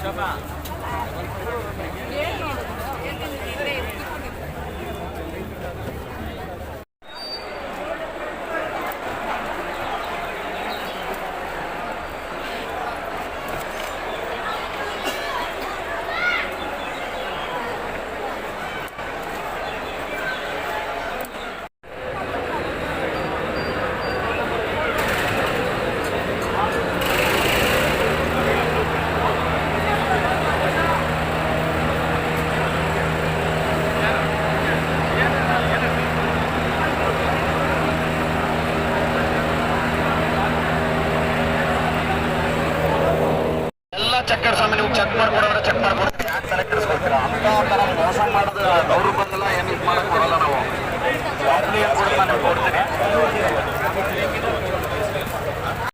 ใช่ป่ะ ಎಲ್ಲ ಚೆಕ್ ಸ್ವಾಮಿ, ನೀವು check ಮಾಡ್ಕೊಡೋದ್ರೆ check ಮಾಡ್ಕೊಡ್ತೀವಿ ಯಾಕೆ ತಲೆ ಕೆಡಿಸ್ಕೊಳ್ತೀರಾ? ಅಂತ ಮೋಸ ಮಾಡೋದು ಅವರು ಬಂದಲ್ಲ ಏನು ಇದು ಮಾಡಕ್ ಬರಲ್ಲ ನಾವು. ಕಂಪ್ನಿ ಏನು ಕೊಡುತ್ತೆ ನಾನು ಕೊಡ್ತೀನಿ